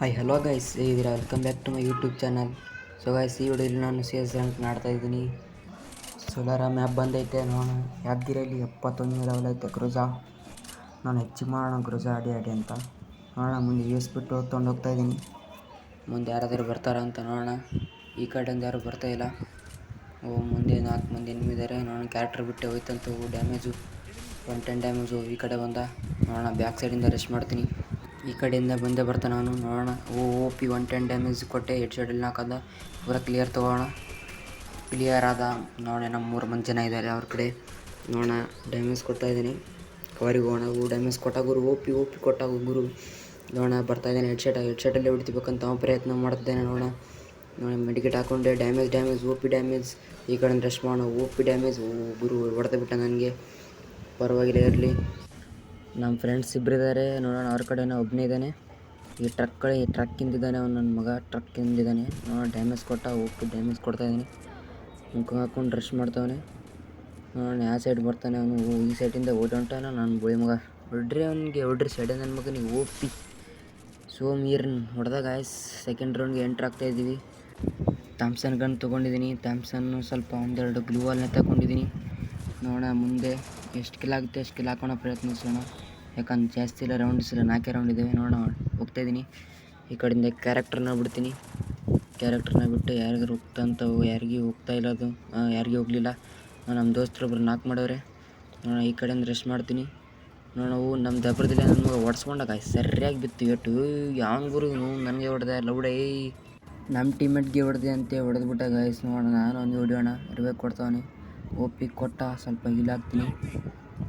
Hi hello guys ಹೇಗಿದ್ದೀರಾ welcome back to my YouTube channel so guys ಈ ವಿಡಿಯೋಲಿ ನಾನು ಸಿ ಎಸ್ ರ್ಯಾಂಕ್ ಮಾಡ್ತಾ ಇದ್ದೀನಿ. ಸೋಲಾರ ಮ್ಯಾಪ್ ಬಂದೈತೆ ನೋಡೋಣ. ಯಾದಗಿರಿಯಲ್ಲಿ ಎಪ್ಪತ್ತೊಂದು ಲೆವೆಲ್ ಐತೆ ಕ್ರೂಜಾ ನಾನು ಹೆಚ್ಚಿಗೆ ಮಾಡೋಣ ಕ್ರೂಜಾ ಆಡಿ ಆಡಿ ಅಂತ. ನೋಡೋಣ, ಮುಂದೆ ಯೂಸ್ ಬಿಟ್ಟು ತೊಗೊಂಡು ಹೋಗ್ತಾ ಇದ್ದೀನಿ. ಮುಂದೆ ಯಾರಾದರೂ ಬರ್ತಾರ ಅಂತ ನೋಡೋಣ. ಈ ಕಡೆಯಿಂದ ಯಾರು ಇಲ್ಲ. ಓ, ಮುಂದೆ ನಾಲ್ಕು ಮಂದಿ ಎನ್ಮಿದ್ದಾರೆ ನೋಡೋಣ ಕ್ಯಾರೆಕ್ಟರ್ ಬಿಟ್ಟು ಹೋಯ್ತಂತ ಡ್ಯಾಮೇಜು ಒನ್ ಟೆನ್ ಡ್ಯಾಮೇಜು ಈ ಕಡೆ ಬಂದ. ನೋಡೋಣ ಬ್ಯಾಕ್ ಸೈಡಿಂದ ರೆಸ್ಟ್ ಮಾಡ್ತೀನಿ. ಈ ಕಡೆಯಿಂದ ಬಂದೇ ಬರ್ತಾನೆ ಅವನು ನೋಡೋಣ. ಓ O P one ten damage ಕೊಟ್ಟೆ. ಹೆಡ್ ಶೆಡಲ್ಲಿ ಹಾಕದ ಪೂರ ಕ್ಲಿಯರ್ ತೊಗೋಣ ಕ್ಲಿಯರ್ ಆದ. ನೋಡೋಣ ನಮ್ಮ ಮೂರು ಮಂದಿ ಜನ ಇದ್ದಾರೆ ಅವ್ರ ಕಡೆ. ನೋಡೋಣ ಡ್ಯಾಮೇಜ್ ಕೊಡ್ತಾಯಿದ್ದೀನಿ ಕವರಿಗೆ ಹೋಗೋಣ. ಓ ಡ್ಯಾಮೇಜ್ ಕೊಟ್ಟಾಗುರು ಓ ಪಿ ಓ ಪಿ ಕೊಟ್ಟಾಗ ಗುರು. ನೋಡೋಣ ಬರ್ತಾಯಿದ್ದೇನೆ ಎಡ್ ಹೆಡ್ ಶೆಟ್ ಹೆಡ್ ಶೆಟಲ್ಲಿ ಹೊಡಿತಿಬೇಕಂತ ಅವ್ನು ಪ್ರಯತ್ನ ಮಾಡ್ತಿದ್ದಾನೆ. ನೋಡೋಣ. ನೋಡಿ medicate ಹಾಕೊಂಡೆ. Damage damage O P damage ಈ ಕಡೆ ರೆಸ್ಟ್ ಮಾಡೋಣ. ಓ ಪಿ ಡ್ಯಾಮೇಜ್ ಓ, ಗುರು ಹೊಡೆದ ಬಿಟ್ಟ ನನಗೆ. ಪರವಾಗಿಲ್ಲ, ಇರಲಿ. ನಮ್ಮ ಫ್ರೆಂಡ್ಸ್ ಇಬ್ಬರಿದ್ದಾರೆ ನೋಡೋಣ, ಅವ್ರ ಕಡೆನೇ ಒಬ್ಬನೇ ಇದ್ದಾನೆ ಈ ಟ್ರಕ್ ಈ ಟ್ರಕ್ಕಿಂದಿದ್ದಾನೆ ಅವ್ನು ನನ್ನ ಮಗ ಟ್ರಕ್ಕಿಂದಿದ್ದಾನೆ ನೋಡೋಣ ಡ್ಯಾಮೇಜ್ ಕೊಟ್ಟ, ಹೋಗ್ಬಿಟ್ಟು ಡ್ಯಾಮೇಜ್ ಕೊಡ್ತಾ ಇದ್ದೀನಿ. ಮುಖ ಹಾಕೊಂಡು ರಶ್ ಮಾಡ್ತಾವನೆ. ನೋಡೋಣ ಯಾವ ಸೈಡ್ ಬರ್ತಾನೆ ಅವನು. ಈ ಸೈಡಿಂದ ಓಡಿ ಹೊಂಟಾನ ನಾನು ಬೋಳಿ ಮಗ. ಹೊಡ್ರಿ ಅವನಿಗೆ, ಹೊಡ್ರಿ. ಸೈಡೇ ನನ್ನ ಮಗನಿಗೆ ನೀವು ಓಪಿ. ಸೊ ಮೀರ್ನ್ ಹೊಡೆದಾಗ ಆಯ್ಸ್ ಸೆಕೆಂಡ್ ರೌಂಡ್ಗೆ ಎಂಟ್ರ್ ಆಗ್ತಾ ಇದ್ದೀವಿ. ಥಾಮ್ಸನ್ ಗನ್ ತೊಗೊಂಡಿದ್ದೀನಿ. ಥಾಮ್ಸನ್ನು ಸ್ವಲ್ಪ ಒಂದೆರಡು ಗ್ಲೂ ವಾಲ್ನ ತಗೊಂಡಿದ್ದೀನಿ. ನೋಡೋಣ, ಮುಂದೆ. ಎಷ್ಟು ಕಿಲ್ ಆಗುತ್ತೆ ಅಷ್ಟು ಕಿಲ್ ಹಾಕೋಣ ಪ್ರಯತ್ನಿಸೋಣ. ಯಾಕಂದ್ರೆ ಜಾಸ್ತಿ ಇಲ್ಲ ರೌಂಡ್ಸ್ ಇಲ್ಲ, ನಾಲ್ಕೇ ರೌಂಡ್ ಇದ್ದೇವೆ ನೋಡೋಣ. ಹೋಗ್ತಾಯಿದ್ದೀನಿ ಈ ಕಡೆಯಿಂದ ಕ್ಯಾರೆಕ್ಟರ್ನ ಬಿಡ್ತೀನಿ. ಕ್ಯಾರೆಕ್ಟರ್ನ ಬಿಟ್ಟು ಯಾರಿಗಾರು ಹೋಗ್ತಾ ಅಂತ ಯಾರಿಗೂ ಹೋಗ್ತಾ ಇಲ್ಲ ಅದು. ಯಾರಿಗೂ ಹೋಗಲಿಲ್ಲ. ನಮ್ಮ ದೋಸ್ತರೊಬ್ರು ನಾಲ್ಕು ಮಾಡವ್ರೆ. ನೋಡೋಣ, ಈ ಕಡೆಯಿಂದ ರೆಸ್ಟ್ ಮಾಡ್ತೀನಿ. ನೋಡೋಣ ನಮ್ಮ ದಬ್ಬರದಲ್ಲಿ ನಮಗೆ ಒಡ್ಸ್ಕೊಂಡಾಗ ಸರಿಯಾಗಿ ಬಿತ್ತು ಇವತ್ತು. ಯಾವ ಗುರು ನನಗೆ ಹೊಡೆದ, ಲೌಡೇ. ನಮ್ಮ ಟೀಮೇಟ್ಗೆ ಹೊಡೆದೆ ಅಂತ, ಹೊಡೆದ್ಬಿಟ್ಟ ಗಾಯ್ಸ್ ನೋಡೋಣ, ನಾನು ಒಂದು ಹೊಡಿಯೋಣ. ಇರ್ಬೇಕು ಕೊಡ್ತಾವನೆ. ಒಪ್ಪಿ ಕೊಟ್ಟ. ಸ್ವಲ್ಪ ಇಲ್ಲಾಗ್ತೀನಿ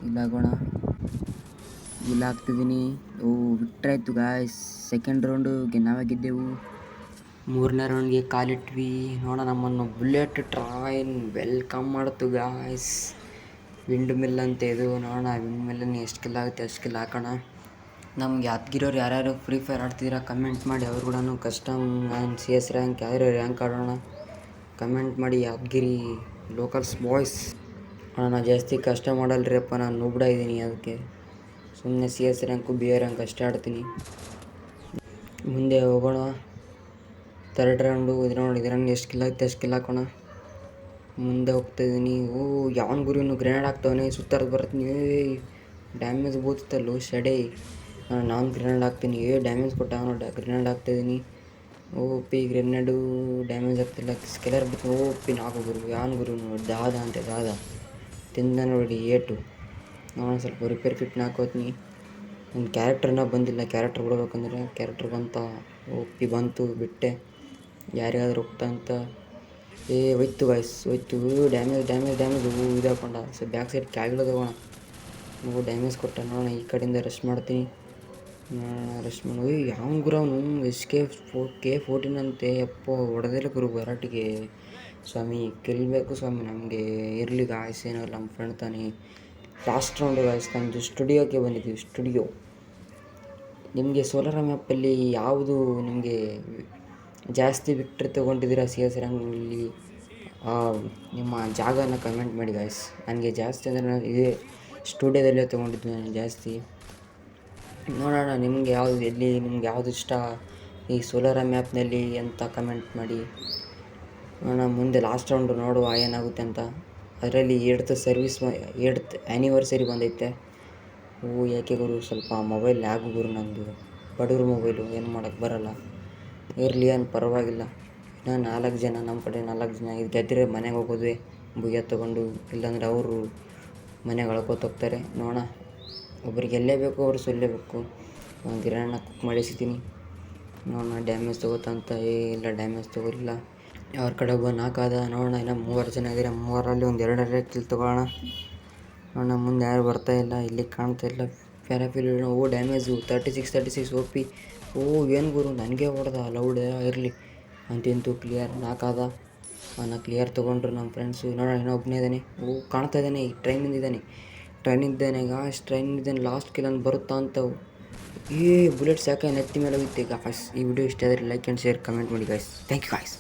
ಇಲ್ಲಾಗೋಣ ಇಲ್ಲಾಗ್ತಿದ್ದೀನಿ ಓ, ಬಿಟ್ರಾಯ್ತು ಗಾಯ್ಸ್ ಸೆಕೆಂಡ್ ರೌಂಡು ನಾವೇ ಗೆದ್ದೆವು. ಮೂರನೇ ರೌಂಡ್ಗೆ ಕಾಲಿಟ್ವಿ. ನೋಡ ನಮ್ಮನ್ನು ಬುಲೆಟ್ ಟ್ರೈನ್ ವೆಲ್ಕಮ್ ಮಾಡ್ತು ಗಾಯ್ಸ್ ವಿಂಡ್ ಮಿಲ್ ಅಂತ ಇದು. ನೋಡೋಣ, ವಿಂಡ್ ಮಿಲ್ಲನ್ನು ಎಷ್ಟು ಕಿಲ್ ಆಗುತ್ತೆ, ಅಷ್ಟು ಕಿಲ್ ಹಾಕೋಣ. ನಮ್ಗೆ ಯಾದಗಿರೋರು ಯಾರ್ಯಾರು ಫ್ರೀ ಫೈರ್ ಆಡ್ತಿದ್ದೀರಾ ಕಮೆಂಟ್ ಮಾಡಿ. ಅವ್ರು ಕೂಡ ಕಸ್ಟಮ್ ನಾನು ಸಿ ಎಸ್ ರ್ಯಾಂಕ್ ಯಾರ್ಯಾರು ರ್ಯಾಂಕ್ ಆಡೋಣ ಕಮೆಂಟ್ ಮಾಡಿ. Yadagiri locals boys. ನಾನು ಜಾಸ್ತಿ ಕಷ್ಟ ಮಾಡಲ್ರಿಯಪ್ಪ, ನಾನು ನುಬ್ಡ ಇದ್ದೀನಿ ಅದಕ್ಕೆ ಸುಮ್ಮನೆ C S rank, B R rank ಅಷ್ಟೇ ಆಡ್ತೀನಿ. ಮುಂದೆ ಹೋಗೋಣ. ತರ್ಡ್ ರೌಂಡು, ಇದು ನೋಡಿ ಇದ್ರಂಗೆ ಎಷ್ಟು ಕಿಲ್ ಆಗುತ್ತೆ ಎಷ್ಟು ಕಿಲ್ ಹಾಕೋಣ. ಮುಂದೆ ಹೋಗ್ತಾಯಿದ್ದೀನಿ ಓ, ಯಾವನ ಗುರುನು ಗ್ರೆನೇಡ್ ಹಾಕ್ತವನೇ ಸುತ್ತಾರ್ದು ಬರ್ತೀನಿ ಏ ಡ್ಯಾಮೇಜ್ ಬೋತಲ್ಲೋ ಶಡೇ. ನಾನು ಗ್ರೆನೇಡ್ ಹಾಕ್ತೀನಿ. ಏ, ಡ್ಯಾಮೇಜ್ ಕೊಟ್ಟ ಅವನು ಗ್ರೆನೇಡ್ ಹಾಕ್ತಾಯಿದ್ದೀನಿ ಓ ಪಿ ಗ್ರೆನೇಡು ಡ್ಯಾಮೇಜ್ ಆಗ್ತಿಲ್ಲ. ಸ್ಕೆಲರ್ ಬಿತ್ತು. ಓ ಪಿ ನಾಲ್ಕು ಗುರು, ಯಾನ್ ಗುರು ನೋಡಿ, ದಾದ ಅಂತೆ, ದಾದ. ತಿಂದ ನೋಡಿ ಏಟು. ನಾನು ಸ್ವಲ್ಪ ರಿಪೇರ್ ಕಿಟ್ನ ಹಾಕೋತೀನಿ. ನನ್ನ ಕ್ಯಾರೆಕ್ಟರ್ನ ಬಂದಿಲ್ಲ. ಕ್ಯಾರೆಕ್ಟರ್ ಕೊಡ್ಬೇಕಂದ್ರೆ ಕ್ಯಾರೆಕ್ಟರ್ ಬಂತ, ಓ ಬಂತು, ಬಿಟ್ಟೆ. ಯಾರಿಗಾದ್ರೂ ಹೋಗ್ತಾ ಅಂತ. ಏ ಒಯ್ತು ಗಾಯ್ಸ್ ಒಯ್ತು ಡ್ಯಾಮೇಜ್ ಡ್ಯಾಮೇಜ್ ಡ್ಯಾಮೇಜ್ ಹೂ ಇದು ಹಾಕೊಂಡ ಸೊ ಬ್ಯಾಕ್ ಸೈಡ್ ಕ್ಯಾಗಿಲ್ಲ ತಗೋಣ ನಾವು ಡ್ಯಾಮೇಜ್ ಕೊಟ್ಟ ನೋಡೋಣ. ಈ ಕಡೆಯಿಂದ ರೆಸ್ಟ್ ಮಾಡ್ತೀನಿ. ರೆಸ್ಟ್ ಮಾಡಿ ಯಾವ ಗುರು ಅವನು? S K four, K fourteen ಅಂತೆ. ಅಪ್ಪ, ಹೊಡೆದಿಲ್ಲ ಗುರು ಗರಾಟಿಗೆ. ಸ್ವಾಮಿ ಗೆಲ್ಲಬೇಕು ಸ್ವಾಮಿ, ನಮಗೆ ಇರಲಿ ಗಾಯ್ಸ್ ಏನೋ ನಮ್ಮ ಫ್ರೆಂಡ್ ತಾನೇ. ಲಾಸ್ಟ್ ರೌಂಡ್ ಗಾಯ್ಸ್ ನಮ್ಮದು ಸ್ಟುಡಿಯೋಕ್ಕೆ ಬಂದಿದ್ದೀವಿ ಸ್ಟುಡಿಯೋ ನಿಮಗೆ ಸೋಲಾರ ಮ್ಯಾಪಲ್ಲಿ ಯಾವುದು ನಿಮಗೆ ಜಾಸ್ತಿ ವಿಕ್ಟ್ರಿ ತೊಗೊಂಡಿದ್ದೀರಾ ಸಿ ಎಸ್ ರಂಗಲ್ಲಿ ನಿಮ್ಮ ಜಾಗನ ಕಮೆಂಟ್ ಮಾಡಿ ಗಾಯ್ಸ್ ನನಗೆ ಜಾಸ್ತಿ ಅಂದರೆ ನಾನು ಇದೇ ಸ್ಟುಡಿಯೋದಲ್ಲೇ ತೊಗೊಂಡಿದ್ದು ನಾನು ಜಾಸ್ತಿ. ನೋಡೋಣ, ನಿಮ್ಗೆ ಯಾವುದು ಎಲ್ಲಿ, ನಿಮ್ಗೆ ಯಾವುದು ಇಷ್ಟ? ಈ ಸೋಲಾರ ಮ್ಯಾಪ್ನಲ್ಲಿ ಅಂತ ಕಮೆಂಟ್ ಮಾಡಿ? ನೋಡೋಣ, ಮುಂದೆ ಲಾಸ್ಟ್ ರೌಂಡು ನೋಡುವ ಏನಾಗುತ್ತೆ ಅಂತ. ಅದರಲ್ಲಿ ಏಡ್ತ್ ಸರ್ವಿಸ್ ಏಡ್ತ್ ಆ್ಯನಿವರ್ಸರಿ ಬಂದೈತೆ. ಓ ಯಾಕೆ ಗುರು? ಸ್ವಲ್ಪ ಮೊಬೈಲ್ ಲ್ಯಾಗ್ ಗುರು ನಂದು. ಬಡವ್ರ ಮೊಬೈಲು ಏನು ಮಾಡೋಕ್ಕೆ ಬರೋಲ್ಲ. ಇರಲಿ ಏನು ಪರವಾಗಿಲ್ಲ. ಇನ್ನೂ ನಾಲ್ಕು ಜನ ನಮ್ಮ ಕಡೆ ನಾಲ್ಕು ಜನ ಇದು ಗೆದ್ದರೆ ಮನೆಗೆ ಹೋಗೋದ್ವಿ. ಬುಯ್ಯ ತೊಗೊಂಡು, ಇಲ್ಲಾಂದರೆ ಅವರು ಮನೆಗೆ ಹೋಗ್ತಾರೆ. ನೋಡೋಣ. ಒಬ್ರಿಗೆ ಗೆಲ್ಲೇಬೇಕು ಅವ್ರು ಸೊಲ್ಲೇಬೇಕು. ಗಿರಣ್ಣ ಕುಕ್ ಮಾಡಿಸಿದ್ದೀನಿ. ನೋಡೋಣ ಡ್ಯಾಮೇಜ್ ತೊಗೋತಂತ ಏ ಇಲ್ಲ ಡ್ಯಾಮೇಜ್ ತಗೋಲಿಲ್ಲ ಅವ್ರ ಕಡೆ ಒಬ್ಬ ನಾಲ್ಕಾದ ನೋಡೋಣ ಇನ್ನು ಮೂವರು ಜನ ಇದ್ದೀರ? ಮೂವರಲ್ಲಿ ಒಂದು ಎರಡು ಕಿಲ್ ತೊಗೊಳ್ಳೋಣ. ನೋಡೋಣ ಮುಂದೆ ಯಾರು ಬರ್ತಾ ಇಲ್ಲ, ಇಲ್ಲಿ ಕಾಣ್ತಾ ಇಲ್ಲ. ಪ್ಯಾರಾಫಿಲ್ ಓ damage thirty six thirty six O P oh, ಏನು ಗುರು? ನನಗೆ ಹೊಡೆದ ಲೌಡ್ ಇರಲಿ. ಅಂತಿಂತು ಕ್ಲಿಯರ್ ನಾಲ್ಕಾದ ಅವನ್ನ ಕ್ಲಿಯರ್ ತೊಗೊಂಡ್ರು ನಮ್ಮ ಫ್ರೆಂಡ್ಸು ನೋಡೋಣ ಇನ್ನೊಬ್ಬನೇ ಇದ್ದಾನೆ ಓ, ಕಾಣ್ತಾ ಇದ್ದಾನೆ ಈ ಟ್ರೈನಿಂದ ಇದ್ದಾನೆ ಟ್ರೈನಿಂದ ಇದ್ದಾನೆ ಗಾಶ್ ಟ್ರೈನಿಂದ ಇದ್ದೇನೆ ಲಾಸ್ಟ್ ಕಿಲ್ ಬರುತ್ತಾ ಅಂತವು ಏ ಬುಲೆಟ್ಸ್ ಯಾಕೆ ನೆತ್ತಿ ಮೇಲೆ ಹೋಗುತ್ತೆ ಗಾಯ್ಸ್ ಈ ವಿಡಿಯೋ ಇಷ್ಟ ಆದರೆ ಲೈಕ್ ಆ್ಯಂಡ್ ಶೇರ್ ಕಮೆಂಟ್ ಮಾಡಿ ಗಾಯ್ಸ್ ಥ್ಯಾಂಕ್ ಯು ಗಾಯ್ಸ್